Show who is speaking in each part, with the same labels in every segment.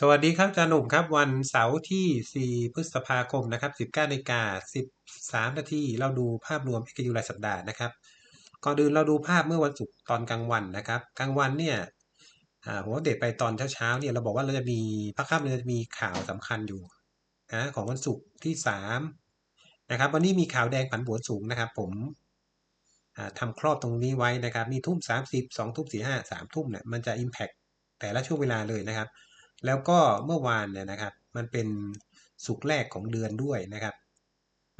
Speaker 1: สวัสดีครับอาจารย์หนุ่มครับ วันเสาร์ที่ 4 พฤษภาคมนะครับ19นาฬิกา13นาทีเราดูภาพรวม XU รายสัปดาห์นะครับ ก่อนอื่นเราดูภาพเมื่อวันศุกร์ตอนกลางวันนะครับ กลางวันเนี่ยอ่าผมอัปเดตไปตอนเช้าๆเนี่ยเราบอกว่าเราจะมีภาคค่ำเราจะมีข่าวสำคัญอยู่นะของวันศุกร์ที่ 3 นะครับ วันนี้มีข่าวแดงผันผวนสูงนะครับ ผมอ่าทำครอบตรงนี้ไว้นะครับนี่ทุ่ม30 2ทุ่ม45 3ทุ่มเนี่ยมันจะ Impact แต่ละช่วงเวลาเลยนะครับ แล้วก็เมื่อวานเนี่ยนะครับ มันเป็นสุกแรกของเดือนด้วยนะครับ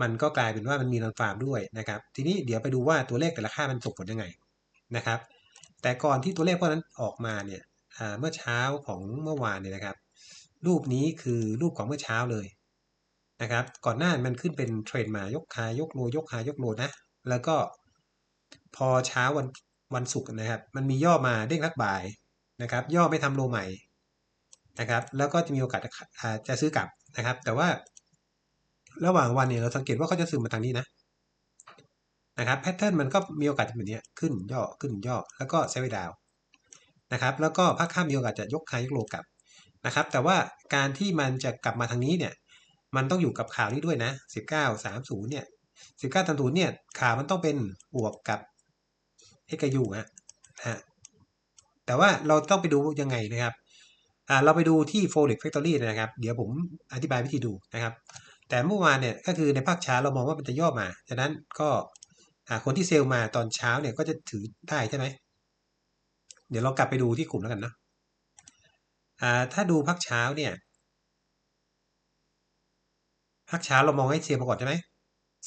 Speaker 1: มันก็กลายเป็นว่ามันมีนอนฟาร์มด้วยนะครับ ทีนี้เดี๋ยวไปดูว่าตัวเลขแต่ละค่ามันส่งผลยังไงนะครับ แต่ก่อนที่ตัวเลขพวกนั้นออกมาเนี่ยเมื่อเช้าของเมื่อวานเนี่ยนะครับ รูปนี้คือรูปของเมื่อเช้าเลยนะครับ ก่อนหน้ามันขึ้นเป็นเทรนมายกคายกโลยกคายกโลนะ แล้วก็พอเช้าวันวันศุกร์นะครับ มันมีย่อมาเด้งรักบ่ายนะครับ ย่อไม่ทำโลใหม่ นะครับ แล้วก็จะมีโอกาสจะซื้อกลับนะครับ แต่ว่าระหว่างวันเนี่ยเราสังเกตว่าเขาจะซึมมาทางนี้นะนะครับแพทเทิร์นมันก็มีโอกาสแบบนี้ขึ้นย่อขึ้นย่อแล้วก็เซฟดาวนะครับ แล้วก็ภาคข้ามมีโอกาสจะยกคายยกโลกลับนะครับ แต่ว่าการที่มันจะกลับมาทางนี้เนี่ย มันต้องอยู่กับข่าวนี้ด้วยนะ 1930 เนี่ย 1930 เนี่ย ข่าวมันต้องเป็นบวกกับเอกยูฮะแต่ว่าเราต้องไปดูยังไงนะครับ อ่าเราไปดูที่ Forex Factory นะครับ เดี๋ยวผมอธิบายวิธีดูนะครับ แต่เมื่อวานเนี่ยก็คือในภาคเช้าเรามองว่ามันจะย่อมา ฉะนั้นก็คนที่เซลล์มาตอนเช้าเนี่ยก็จะถือได้ใช่ไหม เดี๋ยวเรากลับไปดูที่กลุ่มแล้วกันนะอ่าถ้าดูภาคเช้าเนี่ยภาคเช้าเรามองให้เซลล์มาก่อนใช่ไหม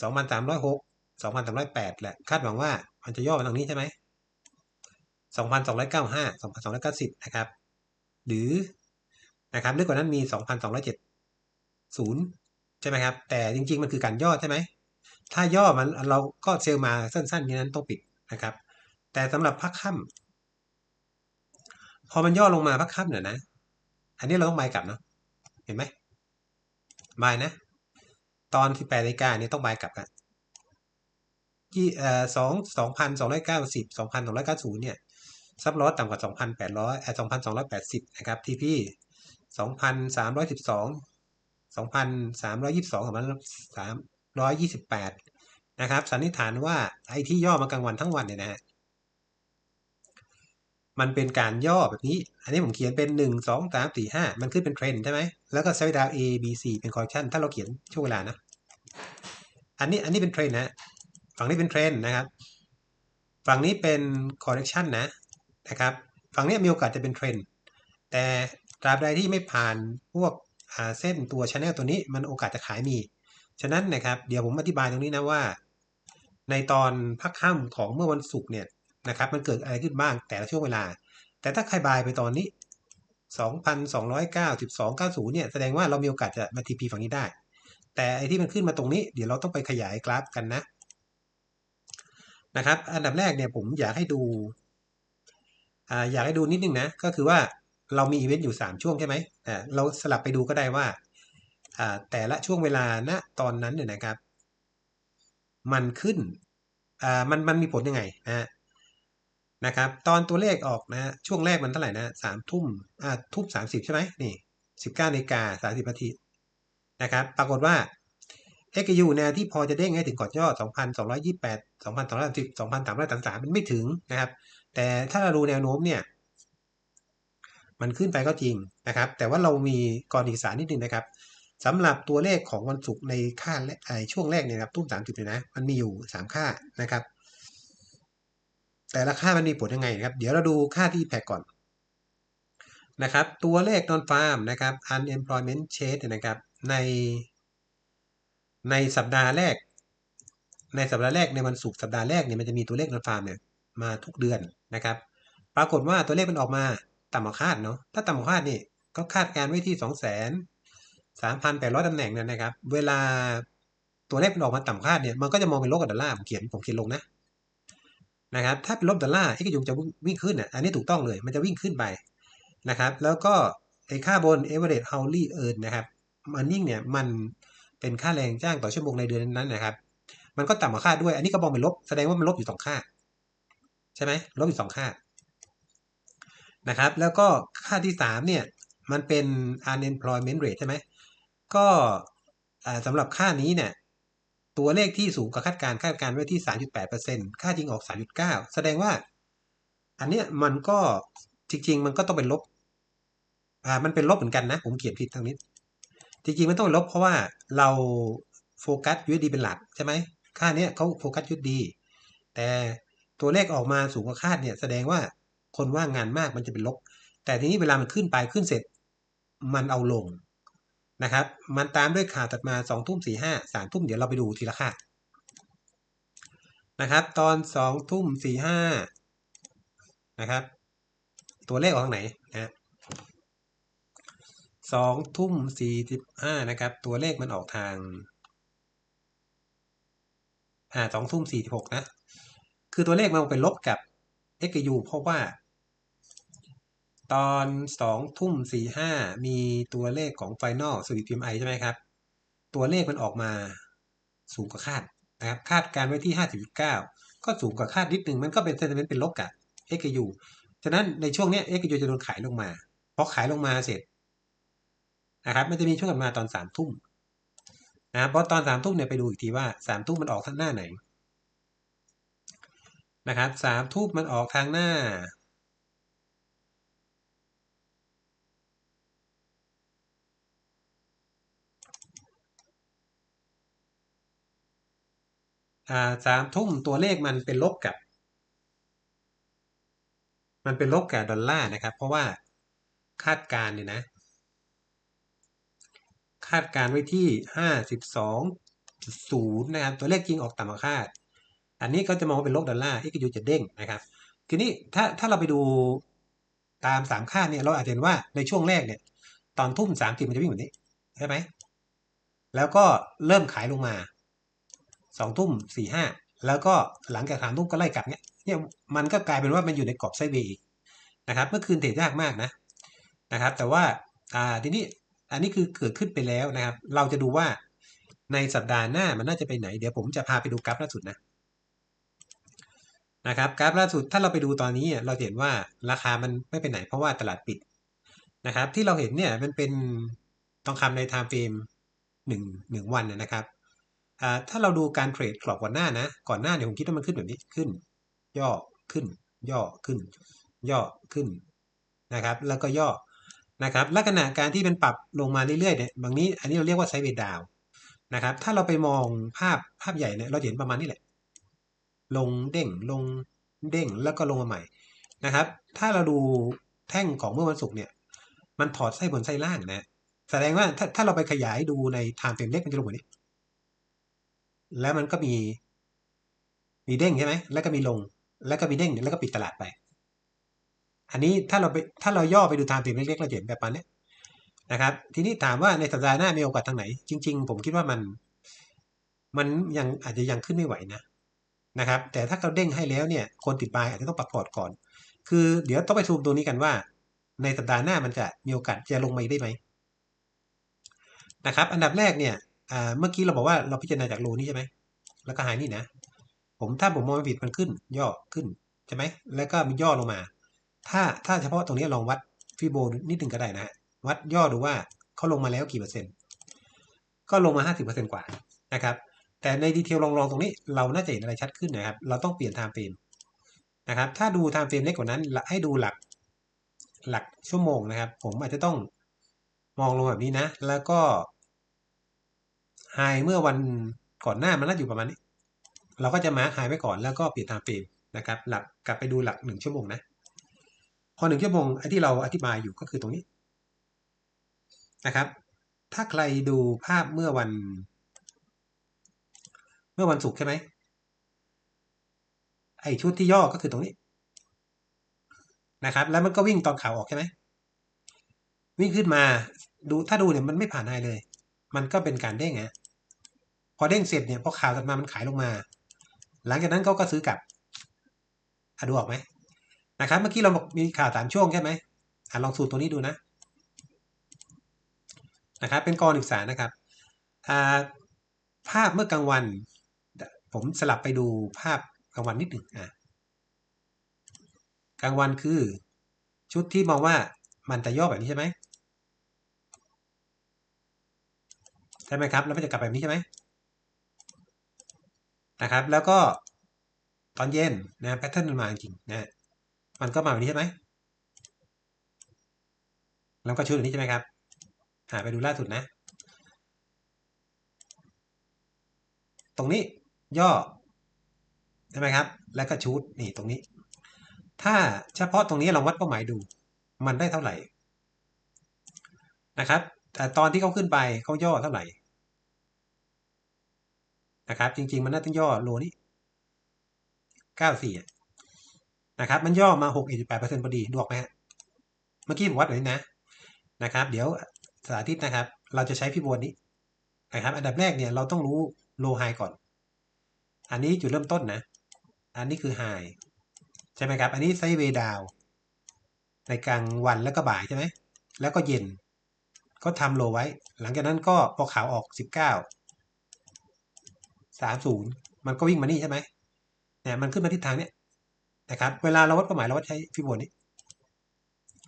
Speaker 1: สองพันสามร้อยหกสองพันสามร้อยแปดแหละคาดหวังว่ามันจะย่อมาตรงนี้ใช่ไหมสองพันสองร้อยเก้าห้าสองพันสองร้อยเก้าสิบนะครับ หรือนะครับลึกกว่านั้นมี 2,270ใช่ไหมครับ แต่จริง ๆ มันคือการย่อใช่ไหม ถ้าย่อมันเราก็เซลล์มาสั้นๆนี้นั้นต้องปิดนะครับ แต่สำหรับพักค่ำพอมันย่อลงมาพักค่ำเนี่ยนะ อันนี้เราต้องบายกลับเนาะเห็นไหมบายนะ ตอนที่แปดนาฬิกาเนี่ยต้องบายกลับกันยี่เอ่อสองสองพันสองร้อยเก้าสิบสองพันสองร้อยเก้าศูนย์เนี่ย ซับลอสต่ำกว่า 2,800เอ่อ2,280 นะครับทีพี2,312 2,322กับ328 นะครับ สันนิษฐานว่าไอ้ที่ย่อมากลางวันทั้งวันเนี่ยนะฮะมันเป็นการย่อแบบนี้ อันนี้ผมเขียนเป็น 1 2 3 4 5 มันขึ้นเป็นเทรนใช่ไหม แล้วก็ไซด์ดาว A B C เป็นคอร์ชันถ้าเราเขียนช่วงเวลานะ อันนี้อันนี้เป็นเทรนนะ ฝั่งนี้เป็นเทรนนะครับ ฝั่งนี้เป็นคอร์เรคชันนะ นะครับฝั่งนี้มีโอกาสจะเป็นเทรนด์แต่ตราบใดที่ไม่ผ่านพวกเส้นตัวชแนลตัวนี้มันโอกาสจะขายมี ฉะนั้นนะครับเดี๋ยวผมอธิบายตรงนี้นะว่า ในตอนพักค่ำของเมื่อวันศุกร์เนี่ยนะครับมันเกิดอะไรขึ้นบ้างแต่ละช่วงเวลา แต่ถ้าใครบายไปตอนนี้ 2,290 90 เนี่ยแสดงว่าเรามีโอกาสจะมาทีพีฝั่งนี้ได้ แต่ไอที่มันขึ้นมาตรงนี้ เดี๋ยวเราต้องไปขยายกราฟกันนะนะครับ อันดับแรกเนี่ยผมอยากให้ดู อยากให้ดูนิดนึงนะ ก็คือว่าเรามีอีเวนต์อยู่ 3 ช่วงใช่ไหมเราสลับไปดูก็ได้ว่า แต่ละช่วงเวลาณตอนนั้นเนี่ยนะครับ มันขึ้นมันมันมีผลยังไงนะนะครับ ตอนตัวเลขออกนะ ช่วงแรกมันเท่าไหร่นะสามทุ่มอ่าทุ่มสามสิบใช่ไหมนี่สิบเก้านาฬิกาสามสิบนาทีนะครับ ปรากฏว่า XU แนวที่พอจะเด้งให้ถึงกอดยอด 2,228 2,230 2,333 มันไม่ถึงนะครับ แต่ถ้าเราดูแนวโน้มเนี่ยมันขึ้นไปก็จริงนะครับ แต่ว่าเรามีกรณีสารนิดนึงนะครับสำหรับตัวเลขของวันศุกร์ในค่าไอช่วงแรกเนี่ยครับตุ้มสามสิบเลยนะ มันมีอยู่สามค่านะครับ แต่ละค่ามันมีผลยังไงนะครับ เดี๋ยวเราดูค่าที่แพกก่อนนะครับ ตัวเลขนอนฟาร์มนะครับ unemployment rate นะครับ ใน ในสัปดาห์แรก ในสัปดาห์แรกในวันศุกร์สัปดาห์แรกเนี่ยมันจะมีตัวเลขนอนฟาร์มเนี่ยมาทุกเดือนนะครับ ปรากฏว่าตัวเลขมันออกมาต่ำกว่าคาดเนาะถ้าต่ำกว่าคาดนี่ก็คาดการไว้ที่สองแสนสามพันแปดร้อยตำแหน่งเนั่นนะครับ เวลาตัวเลขมันออกมาต่ำคาดเนี่ยมันก็จะมองเป็นลบกับดอลลาร์ผมเขียนผมเขียนลงนะนะครับ ถ้าเป็นลบดอลลาร์ไอ้กระยุงจะวิ่งขึ้นอะอันนี้ถูกต้องเลย มันจะวิ่งขึ้นไปนะครับ แล้วก็ไอ้ค่าบน average hourly earn นะครับมันยิ่งเนี่ยมัน เป็นค่าแรงจ้างต่อชั่วโมงในเดือนนั้นนะครับ มันก็ต่ำกว่าค่าด้วย อันนี้ก็มองเป็นลบ แสดงว่ามันลบอยู่สองค่า ใช่ไหมลบอีกสองค่านะครับ แล้วก็ค่าที่สามเนี่ยมันเป็น unemployment rate ใช่ไหมก็สำหรับค่านี้เนี่ยตัวเลขที่สูงกว่าคาดการคาดการไว้ที่ 3.8%ค่าจริงออก 3.9 แสดงว่า อันเนี้ยมันก็จริง ๆ มันก็ต้องเป็นลบ อ่า มันเป็นลบเหมือนกันนะ ผมเขียนผิดทางนี้ จริงๆมันต้องลบเพราะว่าเราโฟกัส USD เป็นหลักใช่ไหมค่าเนี้ยเขาโฟกัส USD แต่ตัวเลขออกมาสูงกว่าคาดเนี่ยแสดงว่าคนว่างงานมากมันจะเป็นลบ แต่ทีนี้เวลามันขึ้นไปขึ้นเสร็จมันเอาลงนะครับ มันตามด้วยข่าวถัดมา2ทุ่ม45 3ทุ่มเดี๋ยวเราไปดูทีละค่านะครับตอน2ทุ่ม45นะครับตัวเลขออกทางไหนนะ สองทุ่มสี่สิบห้านะครับ ตัวเลขมันออกทางอ่าสองทุ่มสี่สิบหกนะ คือตัวเลขมันเป็นลบกับ x กับ u เพราะว่า ตอนสองทุ่มสี่ห้ามีตัวเลขของ Final สวิต PMI ใช่ไหมครับ ตัวเลขมันออกมาสูงกว่าคาดนะครับ คาดการไว้ที่ห้าสิบเก้าก็สูงกว่าคาดนิดหนึ่งมันก็เป็นเซนติเมนต์เป็นลบกับ x กับ u ฉะนั้นในช่วงนี้ x กับ u จะโดนขายลงมาพอขายลงมาเสร็จ นะครับมันจะมีช่วงกันมาตอนสามทุ่มนะเพราะตอนสามทุ่มเนี่ยไปดูอีกทีว่าสามทุ่มมันออกทางหน้าไหนนะครับสามทุ่มมันออกทางหน้าอ่าสามทุ่มตัวเลขมันเป็นลบกับ มันเป็นลบกับดอลลาร์นะครับ เพราะว่าคาดการเนี่ยนะ คาดการไว้ที่ 52.0 นะครับ ตัวเลขจริงออกต่ำกว่าคาด อันนี้ก็จะมองเป็นลบดอลลาร์ XU จะเด้งนะครับ ทีนี้ถ้าถ้าเราไปดูตามสามค่าเนี่ยเราอาจจะเห็นว่าในช่วงแรกเนี่ย ตอนทุ่มสามสิบมันจะวิ่งแบบนี้ ใช่ไหม แล้วก็เริ่มขายลงมาสองทุ่มสี่ห้าแล้วก็หลังจากสามทุ่มก็ไล่กลับเนี่ยเนี่ยมันก็กลายเป็นว่ามันอยู่ในกรอบไซเวย์อีกนะครับ เมื่อคืนเทรดยากมากนะนะครับ แต่ว่าอ่าทีนี้ อันนี้คือเกิดขึ้นไปแล้วนะครับ เราจะดูว่าในสัปดาห์หน้ามันน่าจะไปไหน เดี๋ยวผมจะพาไปดูกราฟล่าสุดนะนะครับกราฟล่าสุดถ้าเราไปดูตอนนี้เราเห็นว่าราคามันไม่ไปไหนเพราะว่าตลาดปิดนะครับ ที่เราเห็นเนี่ยมันเป็นทองคำในไทม์เฟรมหนึ่งหนึ่งวันนะครับถ้าเราดูการเทรดกรอบก่อนหน้านะ ก่อนหน้าเนี่ยผมคิดว่ามันขึ้นแบบนี้ขึ้น ย่อขึ้น ย่อขึ้น ย่อขึ้นนะครับ แล้วก็ย่อ นะครับลักษณะการที่เป็นปรับลงมาเรื่อยๆเนี่ยบางนี้อันนี้เราเรียกว่าไซด์เวดาวนะครับ ถ้าเราไปมองภาพภาพใหญ่เนี่ยเราเห็นประมาณนี้แหละ ลงเด้งลงเด้งแล้วก็ลงมาใหม่นะครับ ถ้าเราดูแท่งของเมื่อวันศุกร์เนี่ย มันถอดไส้บนไส้ล่างนะ แสดงว่าถ้าถ้าเราไปขยายดูในไทม์เฟรมเล็กมันจะลงแบบนี้ แล้วมันก็มีมีเด้งใช่ไหมแล้วก็มีลง แล้วก็มีเด้งแล้วก็ปิดตลาดไป อันนี้ถ้าเราไปถ้าเราย่อไปดูตามติมเล็กๆเราเห็นแบบนี้นะครับทีนี้ถามว่าในสัปดาห์หน้ามีโอกาสทางไหน จริง ๆ ผมคิดว่ามันมันยังอาจจะยังขึ้นไม่ไหวนะนะครับ แต่ถ้าเราเด้งให้แล้วเนี่ยคนติดบายอาจจะต้องปรับพอร์ตก่อน คือเดี๋ยวต้องไปซูมตัวนี้กันว่า ในสัปดาห์หน้ามันจะมีโอกาสจะลงมาได้ไหมนะครับ อันดับแรกเนี่ยเมื่อกี้เราบอกว่าเราพิจารณาจากโลนี้ใช่ไหมแล้วก็หายนี่นะ ผมถ้าผมมองไม่ผิดมันขึ้น ย่อขึ้นใช่ไหมแล้วก็มีย่อลงมา ถ้าถ้าเฉพาะตรงนี้ลองวัดฟิโบนิดหนึ่งก็ได้นะวัดย่อดูว่าเขาลงมาแล้วกี่เปอร์เซ็นต์ ก็ลงมาห้าสิบเปอร์เซ็นต์กว่านะครับ แต่ในดีเทลลองๆตรงนี้เราน่าจะเห็นอะไรชัดขึ้นนะครับ เราต้องเปลี่ยนไทม์เฟรมนะครับ ถ้าดูไทม์เฟรมเล็กกว่านั้นให้ดูหลักหลักชั่วโมงนะครับ ผมอาจจะต้องมองลงแบบนี้นะ แล้วก็ไฮเมื่อวันก่อนหน้ามันน่าอยู่ประมาณนี้ เราก็จะมาร์คไฮไว้ก่อนแล้วก็เปลี่ยนไทม์เฟรมนะครับ หลักกลับไปดูหลักหนึ่งชั่วโมงนะ พอหนึ่งชั่วโมงไอ้ที่เราอธิบายอยู่ก็คือตรงนี้นะครับ ถ้าใครดูภาพเมื่อวัน เมื่อวันศุกร์ใช่ไหมไอ้ชุดที่ย่อก็คือตรงนี้นะครับ แล้วมันก็วิ่งตอนข่าวออกใช่ไหมวิ่งขึ้นมาดูถ้าดูเนี่ยมันไม่ผ่านไฮเลย มันก็เป็นการเด้งไงพอเด้งเสร็จเนี่ยพอข่าวตัดมามันขายลงมา หลังจากนั้นเขาก็ซื้อกลับอดูออกไหม นะครับ เมื่อกี้เรามีข่าวสามช่วงใช่ไหมอลองสูตรตัวนี้ดูนะนะครับ เป็นกรศึกษานะครับภาพเมื่อกลางวัน ผมสลับไปดูภาพกลางวันนิดหนึ่งกลางวันคือชุดที่มองว่ามันจะย่อแบบนี้ใช่ไหมใช่ไหมครับ แล้วมันจะกลับแบบนี้ใช่ไหมนะครับ แล้วก็ตอนเย็นนะแพทเทิร์นมันมาจริงนะ มันก็มาแบบนี้ใช่ไหมแล้วก็ชุดแบบนี้ใช่ไหมครับหาไปดูล่าสุดนะ ตรงนี้ย่อใช่ไหมครับ แล้วก็ชุดนี่ตรงนี้ ถ้าเฉพาะตรงนี้เราวัดเป้าหมายดู มันได้เท่าไหร่นะครับแต่ตอนที่เขาขึ้นไปเขาย่อเท่าไหร่นะครับ จริง ๆ มันน่าต้องย่อโลนี้เก้าสี่ นะครับ มันย่อมาหกสิบแปดเปอร์เซ็นต์พอดีดูออกไหมฮะเมื่อกี้ผมวัดไว้นะนะครับ เดี๋ยวสาธิตนะครับ เราจะใช้พี่บวนนี้นะครับ อันดับแรกเนี่ยเราต้องรู้โลไฮก่อน อันนี้จุดเริ่มต้นนะ อันนี้คือไฮใช่ไหมครับ อันนี้ไซเวดาวในกลางวันแล้วก็บ่ายใช่ไหมแล้วก็เย็น ก็ทำโลไว้ หลังจากนั้นก็พอขาวออกสิบเก้าสามศูนย์มันก็วิ่งมานี่ใช่ไหมเนี่ยมันขึ้นมาทิศทางเนี้ย นะครับเวลาเราวัดเป้าหมายเราวัดใช้ฟิโบนี้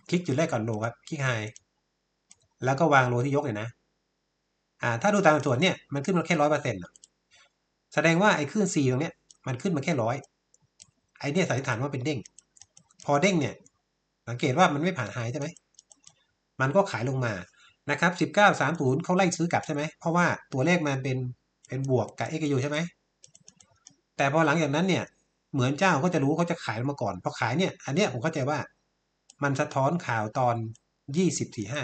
Speaker 1: คลิกจุดแรกก่อนโลครับคลิกไฮแล้วก็วางโลที่ยกเลยนะอ่าถ้าดูตามส่วนเนี่ยมันขึ้นมาแค่ร้อยเปอร์เซ็นต์แสดงว่าไอ้ขึ้น C ตรงเนี้ยมันขึ้นมาแค่ร้อยไอ้เนี่ยสันนิษฐานว่าเป็นเด้ง พอเด้งเนี่ยสังเกตว่ามันไม่ผ่านไฮใช่ไหมมันก็ขายลงมานะครับสิบเก้าสามศูนย์เขาไล่ซื้อกลับใช่ไหมเพราะว่าตัวเลขมันเป็นเป็นบวกกับ XU ใช่ไหมแต่พอหลังจากนั้นเนี่ย เหมือนเจ้าก็จะรู้เขาจะขายมาก่อนพอขายเนี่ย อันเนี้ยผมเข้าใจว่า มันสะท้อนข่าวตอนยี่สิบสี่ห้า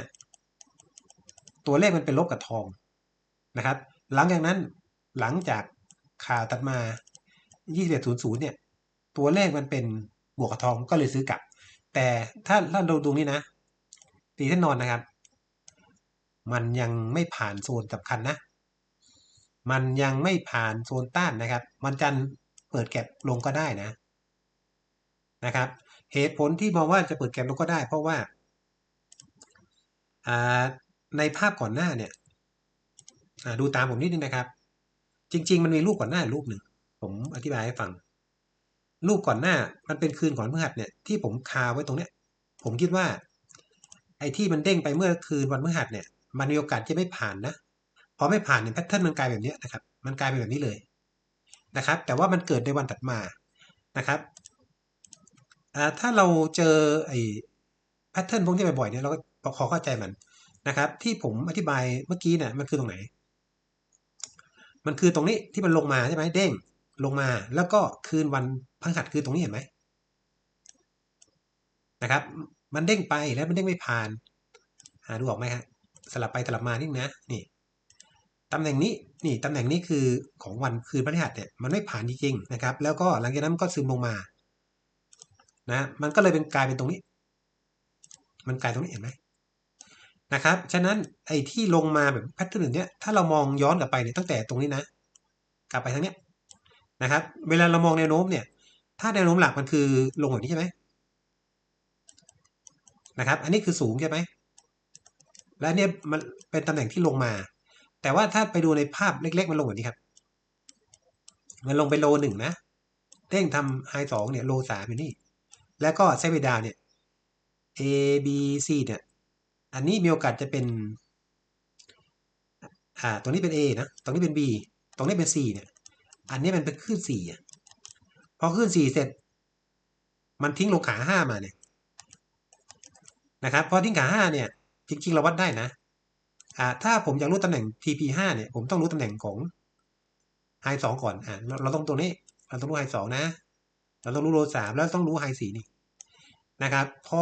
Speaker 1: ตัวเลขมันเป็นลบกับทองนะครับ หลังจากนั้นหลังจากข่าวตัดมายี่สิบเอ็ดศูนย์ศูนย์เนี่ย ตัวเลขมันเป็นบวกกับทองก็เลยซื้อกลับ แต่ถ้าถ้าดูตรงนี้นะตีแน่นอนนะครับ มันยังไม่ผ่านโซนสำคัญนะ มันยังไม่ผ่านโซนต้านนะครับ มันจัน เปิดแก็บลงก็ได้นะนะครับ เหตุผลที่มองว่าจะเปิดแก็บลงก็ได้ เพราะว่าในภาพก่อนหน้าเนี่ยดูตามผมนิดนึงนะครับ จริง ๆ มันมีรูปก่อนหน้ารูปหนึ่งผมอธิบายให้ฟัง รูปก่อนหน้ามันเป็นคืนก่อนเมื่อหัดเนี่ยที่ผมคาไว้ตรงเนี้ย ผมคิดว่า ไอ้ที่มันเด้งไปเมื่อคืนวันเมื่อหัดเนี่ย มันมีโอกาสจะไม่ผ่านนะพอไม่ผ่านเนี่ยแพทเทิร์นมันกลายแบบนี้นะครับ มันกลายเป็นแบบนี้เลย นะครับ แต่ว่ามันเกิดในวันถัดมานะครับถ้าเราเจอไอ้แพทเทิร์นพวกนี้บ่อยๆเนี่ยเราก็ขอเข้าใจมันนะครับ ที่ผมอธิบายเมื่อกี้เนี่ยมันคือตรงไหน มันคือตรงนี้ที่มันลงมาใช่ไหมเด้งลงมาแล้วก็คืนวันพังหัดคือตรงนี้เห็นไหมนะครับ มันเด้งไปแล้วมันเด้งไม่ผ่าน หาดูออกไหมครับสลับไปสลับมานี่นะนี่ ตำแหน่งนี้นี่ตำแหน่งนี้คือของวันคืนพฤหัสเนี่ยมันไม่ผ่านจริงๆนะครับ แล้วก็หลังจากนั้นก็ซึมลงมานะมันก็เลยเป็นกลายเป็นตรงนี้ มันกลายตรงนี้เห็นไหมนะครับ ฉะนั้นไอ้ที่ลงมาแบบแพทเทิร์นเนี้ยถ้าเรามองย้อนกลับไปเนี่ยตั้งแต่ตรงนี้นะ กลับไปทางเนี้ยนะครับ เวลาเรามองแนวโน้มเนี่ย ถ้าแนวโน้มหลักมันคือลงแบบนี้ใช่ไหมนะครับ อันนี้คือสูงใช่ไหมและเนี่ยมันเป็นตำแหน่งที่ลงมา แต่ว่าถ้าไปดูในภาพเล็ก ๆ มันลงแบบนี้ครับ มันลงไปโลหนึ่งนะเด้งทำไฮสองเนี่ยโลสามอยู่นี่ แล้วก็ไซเวดาเนี่ย A B C เนี่ย อันนี้มีโอกาสจะเป็น อ่า ตรงนี้เป็น A นะ ตรงนี้เป็น B ตรงนี้เป็น C เนี่ย อันนี้มันเป็นขึ้นสี่อะพอขึ้นสี่เสร็จ มันทิ้งลงขาห้ามาเนี่ย นะครับ พอทิ้งขาห้าเนี่ย จริงๆเราวัดได้นะ อ่าถ้าผมอยากรู้ตำแหน่ง TP ห้าเนี่ย ผมต้องรู้ตำแหน่งของไฮสองก่อนอ่าเราต้องตัวนี้ เราต้องรู้ไฮสองนะ เราต้องรู้โลสามแล้วต้องรู้ไฮสี่นี่นะครับ พอ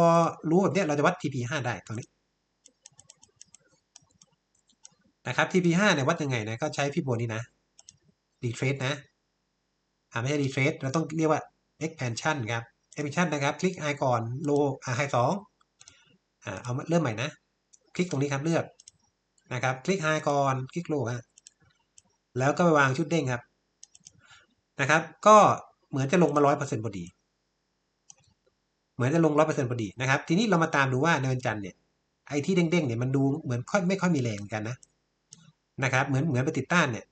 Speaker 1: รู้แบบนี้เราจะวัด TP ห้าได้ตรงนี้นะครับ TP5 เนี่ยวัดยังไงนะก็ใช้พี่โบนี่นะ retrace นะอ่าไม่ใช่ retrace เราต้องเรียกว่า expansion ครับ expansion นะครับ คลิก i ก่อน low high สองอ่าเอาเริ่มใหม่นะ คลิกตรงนี้ครับเลือก นะครับ คลิก high ก่อนคลิก low ฮะแล้วก็ไปวางชุดเด้งครับนะครับ ก็เหมือนจะลงมาร้อยเปอร์เซ็นต์พอดี เหมือนจะลงร้อยเปอร์เซ็นต์พอดีนะครับ ทีนี้เรามาตามดูว่าในวันจันทร์เนี่ยไอ้ที่เด้งๆเนี่ยมันดูเหมือนค่อยไม่ค่อยมีแรงกันนะนะครับ เหมือนเหมือนไปติดต้านเนี่ย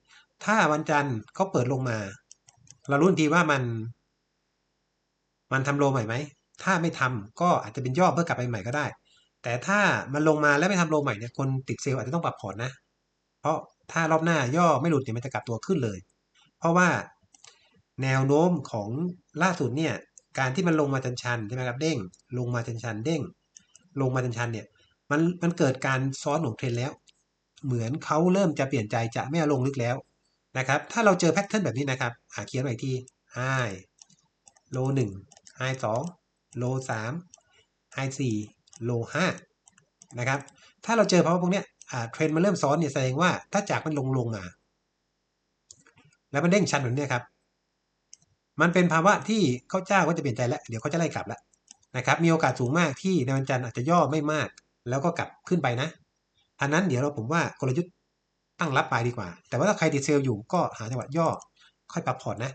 Speaker 1: ถ้าวันจันทร์เขาเปิดลงมา เรารู้ทีว่ามัน มันทำโลใหม่ไหมถ้าไม่ทำก็อาจจะเป็นย่อเพื่อกลับไปใหม่ก็ได้ แต่ถ้ามันลงมาแล้วไม่ทำโลใหม่เนี่ยคนติดเซลล์อาจจะต้องปรับพอร์ตนะ เพราะถ้ารอบหน้าย่อไม่หลุดเนี่ยมันจะกลับตัวขึ้นเลย เพราะว่าแนวโน้มของล่าสุดเนี่ยการที่มันลงมาชันๆใช่ไหมครับเด้ง ลงมาชันๆเด้ง ลงมาชันๆเนี่ยมันมันเกิดการซ้อนของเทรนแล้ว เหมือนเขาเริ่มจะเปลี่ยนใจจะไม่เอาลงลึกแล้วนะครับ ถ้าเราเจอแพทเทิร์นแบบนี้นะครับหาเขียนไว้ที่ไฮโลหนึ่งไฮสองโลสามไฮสี่ โลห้านะครับ ถ้าเราเจอภาวะพวกเนี้ยเทรนมันเริ่มซ้อนเนี่ยแสดงว่าถ้าจากมันลงลงมา แล้วมันเด้งชันแบบนี้ครับ มันเป็นภาวะที่เขาเจ้าก็จะเปลี่ยนใจแล้ว เดี๋ยวเขาจะไล่กลับแล้วนะครับ มีโอกาสสูงมากที่ในวันจันทร์อาจจะย่อไม่มาก แล้วก็กลับขึ้นไปนะอันนั้นเดี๋ยวเราผมว่ากลยุทธ์ตั้งรับไปดีกว่า แต่ว่าถ้าใครดีเซลอยู่ก็หาจังหวะย่อค่อยปรับพอร์ตนะ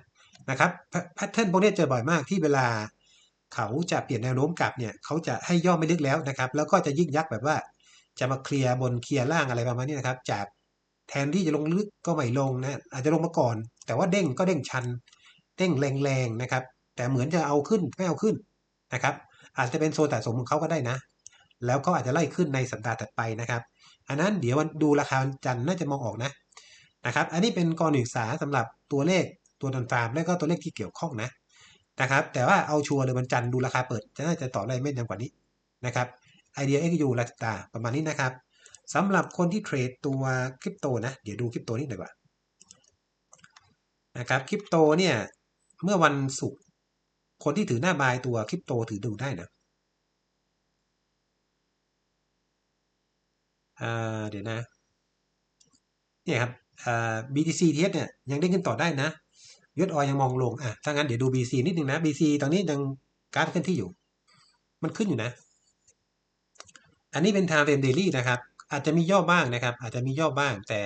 Speaker 1: นะครับแพทเทิร์นพวกนี้เจอบ่อยมากที่เวลา เขาจะเปลี่ยนแนวโน้มกลับเนี่ยเขาจะให้ย่อไม่ลึกแล้วนะครับ แล้วก็จะยิ่งยักแบบว่า จะมาเคลียร์บนเคลียร์ล่างอะไรประมาณนี้นะครับ จากแทนที่จะลงลึกก็ไม่ลงนะอาจจะลงมาก่อน แต่ว่าเด้งก็เด้งชัน เด้งแรงๆนะครับ แต่เหมือนจะเอาขึ้นไม่เอาขึ้นนะครับ อาจจะเป็นโซนแต่สมของเขาก็ได้นะ แล้วก็อาจจะไล่ขึ้นในสัปดาห์ถัดไปนะครับ อันนั้นเดี๋ยววันดูราคาจันน่าจะมองออกนะนะครับ อันนี้เป็นกรณีศึกษาสำหรับตัวเลขตัวดันฟาร์มและก็ตัวเลขที่เกี่ยวข้องนะ นะครับ แต่ว่าเอาชัวร์เลยวันจันทร์ดูราคาเปิด จะน่าจะต่อได้ไม่นานกว่านี้นะครับไอเดียเอ็กยูราตาประมาณนี้นะครับสำหรับคนที่เทรดตัวคริปโตนะ เดี๋ยวดูคริปโตนิดหน่อยว่านะครับคริปโตเนี่ยเมื่อวันศุกร์คนที่ถือหน้าบายตัวคริปโตถือดูได้นะเดี๋ยวนะเนี่ยครับ BTC TS เนี่ยยังได้ขึ้นต่อได้นะ ยศออยังมองลงอะถ้างั้นเดี๋ยวดู BC นิดนึงนะ BC ตอนนี้ยังกราฟขึ้นที่อยู่ มันขึ้นอยู่นะ อันนี้เป็น time frame daily นะครับ อาจจะมีย่อบ้างนะครับ อาจจะมีย่อบ้างแต่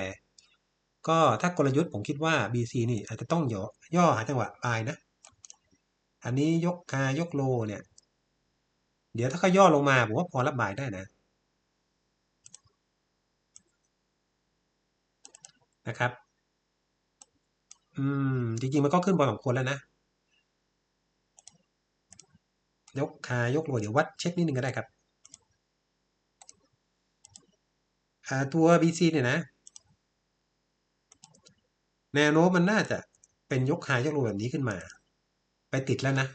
Speaker 1: ก็ถ้ากลยุทธ์ผมคิดว่า BC นี่อาจจะต้องย่อย่อหาจังหวะปลายนะ อันนี้ยกคายกโลเนี่ย เดี๋ยวถ้าเขาย่อลงมาผมว่าพอรับบายได้นะนะครับ อืม จริง ๆ มันก็ขึ้นพอสมควรแล้วนะ ยกคายกโลเดี๋ยววัดเช็คนิดนึงก็ได้ครับตัว BC เนี่ยนะ แนวโน้มมันน่าจะเป็นยกหายยกโลแบบนี้ขึ้นมา ไปติดแล้วนะ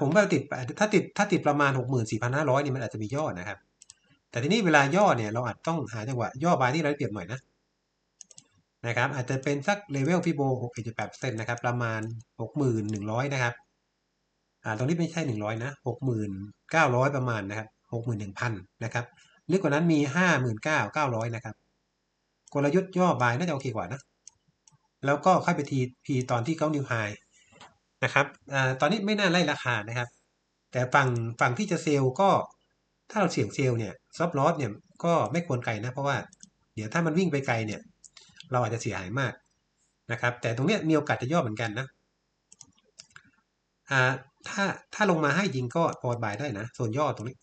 Speaker 1: ผมว่าติดถ้าติดถ้าติดประมาณหกหมื่นสี่พันห้าร้อยนี่มันอาจจะมีย่อนะครับ แต่ทีนี้เวลาย่อเนี่ยเราอาจต้องหาจังหวะย่อบายที่เราเปรียบหน่อยนะ นะครับอาจจะเป็นสักเลเวลฟิโบหกจุดแปดเปอร์เซ็นต์นะครับประมาณหกหมื่นหนึ่งร้อยนะครับอ่าตรงนี้ไม่ใช่หนึ่งร้อยนะหกหมื่นเก้าร้อยประมาณนะครับหกหมื่นหนึ่งพันนะครับลึกกว่านั้นมีห้าหมื่นเก้าเก้าร้อยนะครับ กลยุทธ์ย่อบายน่าจะโอเคกว่านะ แล้วก็ค่อยไปทีพีตอนที่เขานิวไฮนะครับอตอนนี้ไม่น่าไล่ราคานะครับ แต่ฝั่งฝั่งที่จะเซลล์ก็ถ้าเราเสี่ยงเซลล์เนี่ยซอฟลอสเนี่ยก็ไม่ควรไกลนะ เพราะว่าเดี๋ยวถ้ามันวิ่งไปไกลเนี่ย เราอาจจะเสียหายมากนะครับ แต่ตรงนี้มีโอกาสจะย่อเหมือนกันนะถ้าถ้าลงมาให้ยิงก็พอบายได้นะส่วนย่อตรงนี้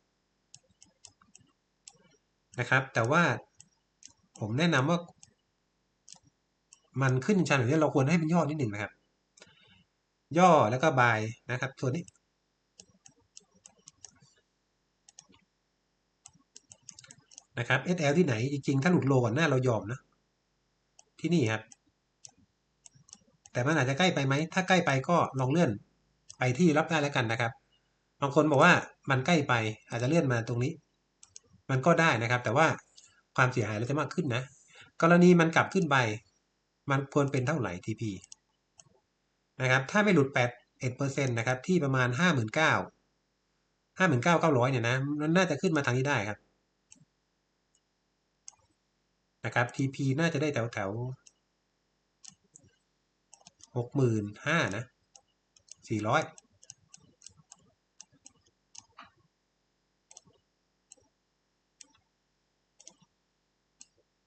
Speaker 1: นะครับ แต่ว่าผมแนะนำว่า มันขึ้นชันแบบนี้เราควรให้เป็นย่อนิดหนึ่งนะครับ ย่อแล้วก็บายนะครับ ส่วนนี้นะครับ SL ที่ไหนจริงๆ ถ้าหลุดโลก่อนหน้าเรายอมนะ ที่นี่ครับ แต่มันอาจจะใกล้ไปไหม ถ้าใกล้ไปก็ลองเลื่อนไปที่รับได้แล้วกันนะครับ บางคนบอกว่ามันใกล้ไปอาจจะเลื่อนมาตรงนี้ มันก็ได้นะครับ แต่ว่าความเสียหายเราจะมากขึ้นนะ กรณีมันกลับขึ้นไป มันควรเป็นเท่าไหร่ TP นะครับ ถ้าไม่หลุด8 1%นะครับ ที่ประมาณ 5 9 0 0 0 59,900 เนี่ยนะมันน่าจะขึ้นมาทางนี้ได้ครับ นะครับ TP น่าจะได้แถวแถวหกหมื่นห้านะสี่ร้อย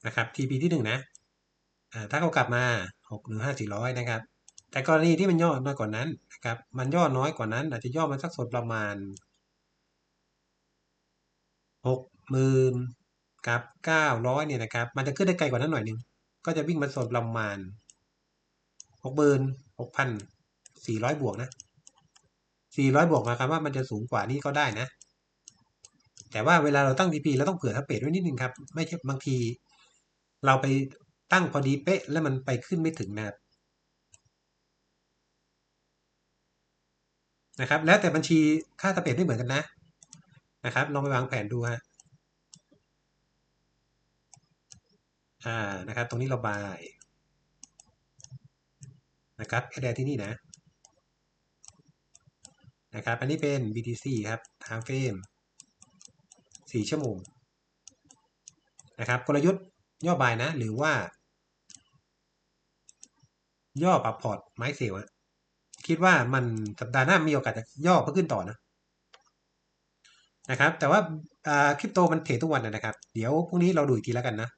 Speaker 1: นะครับ TP ที่หนึ่งนะถ้าเขากลับมาหกหรือห้าสี่ร้อยนะครับ แต่กรณีที่มันย่อน้อยกว่านั้นนะครับ มันย่อน้อยกว่านั้น อาจจะย่อมาสักส่วนประมาณหกหมื่น กับเก้าร้อยเนี่ยนะครับ มันจะขึ้นได้ไกลกว่านั้นหน่อยหนึ่งก็จะวิ่งมาส่วนประมาณหกหมื่นหกพันสี่ร้อยบวกนะสี่ร้อยบวกมาครับว่ามันจะสูงกว่านี้ก็ได้นะ แต่ว่าเวลาเราตั้ง TP เราต้องเผื่อทับเป็ดไว้นิดนึงครับ ไม่ใช่บางที เราไปตั้งพอดีเป๊ะแล้วมันไปขึ้นไม่ถึงนะครับนะครับ แล้วแต่บัญชีค่าสเปดไม่เหมือนกันนะนะครับ ลองไปวางแผนดูฮะ อ่านะครับ ตรงนี้ระบายนะครับแอดแดที่นี่นะนะครับ อันนี้เป็น BTC ครับ time frame 4ชั่วโมงนะครับ กลยุทธ์ย่อบายนะ หรือว่า ย่อปรับพอร์ตไม้เสียวคิดว่ามันสัปดาห์หน้ามีโอกาสจะย่อเพื่อขึ้นต่อนะนะครับ แต่ว่าคริปโตมันเทรดทุกวันนะครับ เดี๋ยวพรุ่งนี้เราดูอีกทีแล้วกันนะ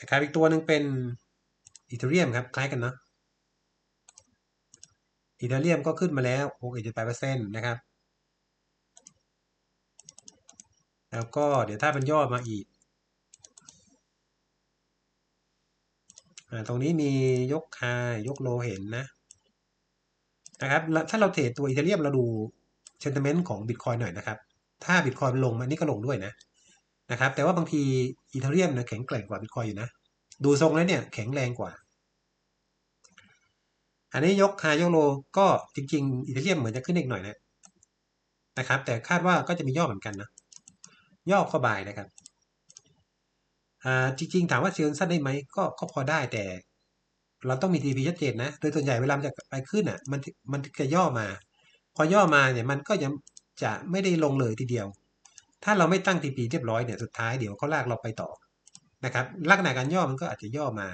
Speaker 1: นะครับอีกตัวหนึ่งเป็นอีเทเรียมครับคล้ายกันเนาะอีเทเรียมก็ขึ้นมาแล้ว6.8%นะครับ แล้วก็เดี๋ยวถ้าเป็นย่อมาอีกอตรงนี้มียกคายกโลเห็นนะนะครับ ถ้าเราเทรดตัวอีเทเรียมเราดูเซนติเมนต์ของบิตคอยหน่อยนะครับ ถ้าบิตคอยลงอันนี้ก็ลงด้วยนะ นะครับ แต่ว่าบางทีอีเทเรียมนะแข็งแกร่งกว่าบิตคอยอยู่นะ ดูทรงแล้วเนี่ยแข็งแรงกว่า อันนี้ยกคายกโลก็จริงๆอิตาเลียมเหมือนจะขึ้นอีกหน่อยนะนะครับ แต่คาดว่าก็จะมีย่อเหมือนกันนะย่อก็บายนะครับอ่าจริงๆ ถามว่าเชิญสั้นได้ไหมก็ก็พอได้แต่ เราต้องมีทีพีชัดเจนนะ โดยส่วนใหญ่เวลาจะไปขึ้นอะมันมันจะย่อมา พอย่อมาเนี่ยมันก็ยังจะไม่ได้ลงเลยทีเดียว ถ้าเราไม่ตั้งทีพีเรียบร้อยเนี่ยสุดท้ายเดี๋ยวเขาลากเราไปต่อนะครับลักษณะการย่อมันก็อาจจะย่อมา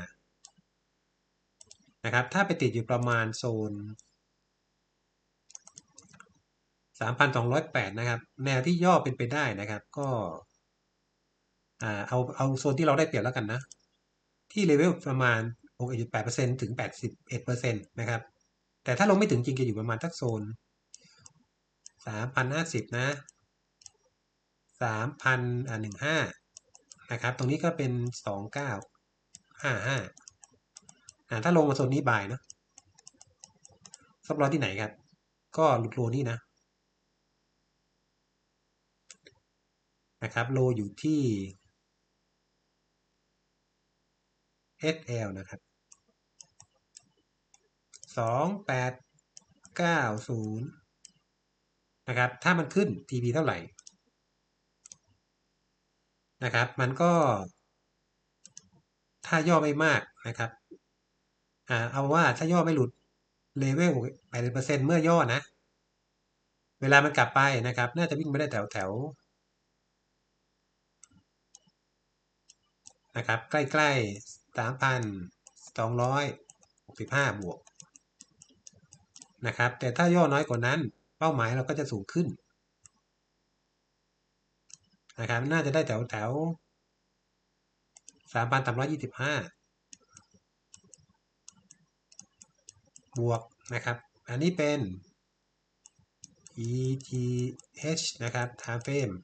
Speaker 1: นะครับถ้าไปติดอยู่ประมาณโซน 3,208 นะครับ แนวที่ย่อเป็นไปได้นะครับ ก็เอาเอาโซนที่เราได้เปรียบแล้วกันนะ ที่เลเวลประมาณ 6.8%ถึง 81%นะครับ แต่ถ้าลงไม่ถึงจริงจะอยู่ประมาณทักโซน 3,050 นะ 3,015นะครับ ตรงนี้ก็เป็น2955ถ้าลงมาโซนนี้บายเนาะซับลอที่ไหนครับ ก็หลุดโลนี่นะนะครับโลอยู่ที่ SL นะครับสองแปดเก้าศูนย์นะครับ ถ้ามันขึ้น TP เท่าไหร่ นะครับ มันก็ ถ้าย่อไม่มากนะครับอ่าเอาว่าถ้าย่อไม่หลุดเลเวลแปดเปอร์เซ็นเมื่อย่อนะ เวลามันกลับไปนะครับ น่าจะวิ่งไม่ได้แถวแถวนะครับ ใกล้ๆสามพันสองร้อยหกสิบห้าบวกนะครับ แต่ถ้าย่อน้อยกว่านั้น เป้าหมายเราก็จะสูงขึ้น นะครับน่าจะได้แถวแถวสามพันสามร้อยยี่สิบห้าบวกนะครับ อันนี้เป็น ETH นะครับ time frame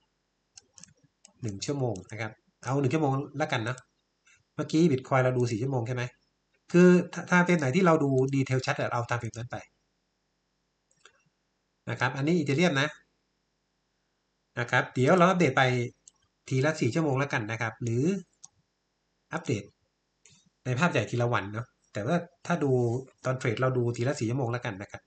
Speaker 1: หนึ่งชั่วโมงนะครับ เอาหนึ่งชั่วโมงแล้วกันนะ เมื่อกี้บิตคอยเราดูสี่ชั่วโมงใช่ไหม คือทางเฟรมไหนที่เราดูดีเทลชัดเอาทางเฟรมนั้นไป นะครับ อันนี้อีเทเรียมนะ นะครับ เดี๋ยวเราอัปเดตไปทีละสี่ชั่วโมงแล้วกันนะครับ หรืออัปเดต ในภาพใหญ่ทีละวันเนาะแต่ว่าถ้าดูตอนเทรดเราดูทีละสี่ชั่วโมงแล้วกันนะครับ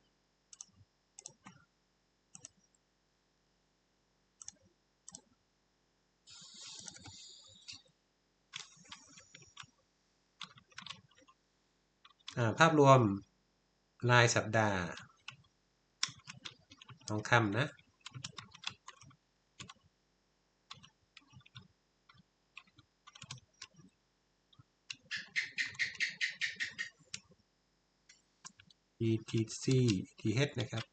Speaker 1: ภาพรวมรายสัปดาห์ทองคำนะ etc eth นะครับ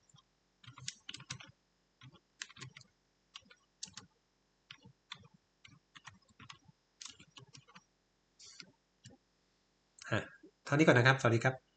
Speaker 1: เท่านี้ก่อนนะครับ สวัสดีครับ